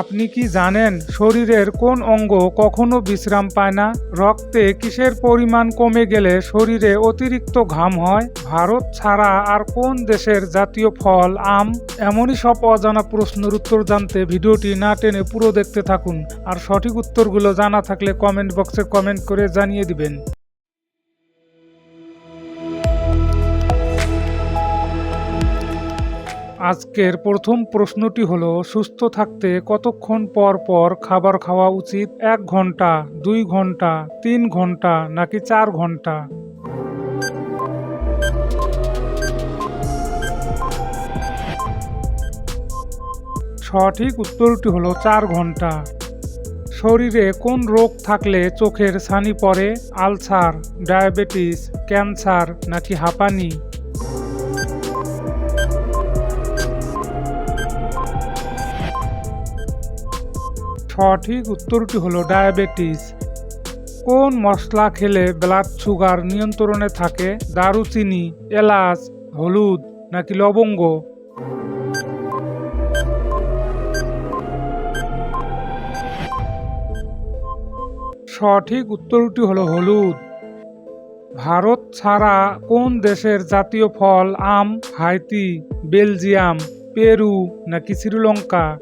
আপনি কি জানেন শরীরের কোন অঙ্গ কখনো বিশ্রাম পায় না? রক্তে কিসের পরিমাণ কমে গেলে শরীরে অতিরিক্ত ঘাম হয়? ভারত ছাড়া আর কোন দেশের জাতীয় ফল, আম? এমনই সব অজানা প্রশ্নের উত্তর জানতে ভিডিওটি না টেনে পুরো দেখতে থাকুন। আর সঠিক উত্তরগুলো জানা থাকলে কমেন্ট বক্সে কমেন্ট করে জানিয়ে দিবেন। আজকের প্রথম প্রশ্নটি হলো, সুস্থ থাকতে কতক্ষণ পর পর খাবার খাওয়া উচিত? এক ঘণ্টা, দুই ঘণ্টা, তিন ঘণ্টা, নাকি চার ঘণ্টা? সঠিক উত্তরটি হলো চার ঘণ্টা। শরীরে কোন রোগ থাকলে চোখের ছানি পড়ে? আলসার, ডায়াবেটিস, ক্যান্সার, নাকি হাঁপানি? সঠিক উত্তরটি হলো ডায়াবেটিস। কোন মশলা খেলে ব্লাড সুগার নিয়ন্ত্রণে থাকে? দারুচিনি, এলাচ, হলুদ নাকি লবঙ্গ? সঠিক উত্তরটি হলো হলুদ। ভারত ছাড়া কোন দেশের জাতীয় ফল আম, হাইতি, বেলজিয়াম, পেরু নাকি শ্রীলঙ্কা?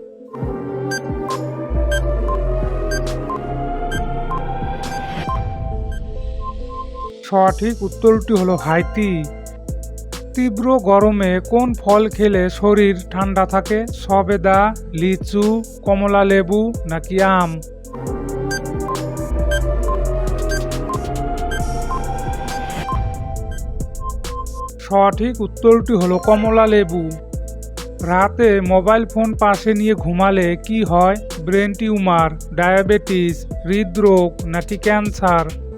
সঠিক উত্তরটি হলো হাইতি। তীব্র গরমে কোন ফল খেলে শরীর ঠান্ডা থাকে? সবেদা, লিচু, কমলা লেবু নাকি আম? সঠিক উত্তরটি হলো কমলা লেবু। রাতে মোবাইল ফোন পাশে নিয়ে ঘুমালে কি হয়? ব্রেন টিউমার, ডায়াবেটিস, হৃদরোগ নাকি ক্যান্সার?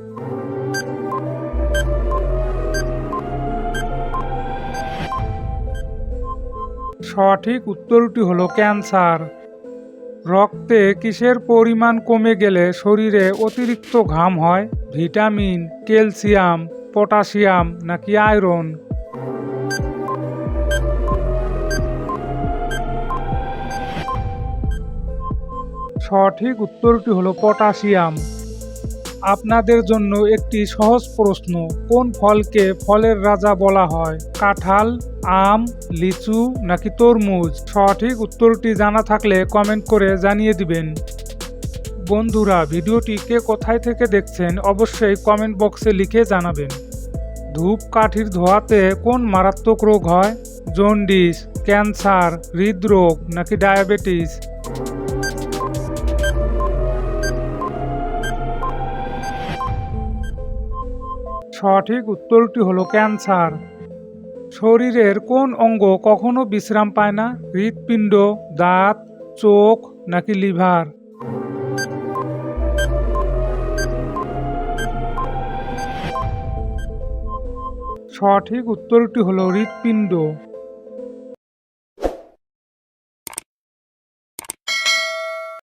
সঠিক উত্তরটি হলো ক্যান্সার। রক্তে কিসের পরিমাণ কমে গেলে শরীরে অতিরিক্ত ঘাম হয়? ভিটামিন, ক্যালসিয়াম, পটাশিয়াম নাকি আয়রন? সঠিক উত্তরটি হলো পটাশিয়াম। আপনাদের জন্য একটি সহজ প্রশ্ন, কোন ফলকে ফলের রাজা বলা হয়? কাঁঠাল, আম, লিচু নাকি তরমুজ? সঠিক উত্তরটি জানা থাকলে কমেন্ট করে জানিয়ে দিবেন। বন্ধুরা, ভিডিওটি কে কোথায় থেকে দেখছেন অবশ্যই কমেন্ট বক্সে লিখে জানাবেন। ধূপ কাঠির ধোয়াতে কোন মারাত্মক রোগ হয়? জন্ডিস, ক্যান্সার, হৃদরোগ নাকি ডায়াবেটিস? সঠিক উত্তরটি হলো ক্যান্সার। শরীরের কোন অঙ্গ কখনো বিশ্রাম পায় না? হৃৎপিণ্ড, দাঁত, চোখ নাকি লিভার? সঠিক উত্তরটি হলো হৃৎপিণ্ড।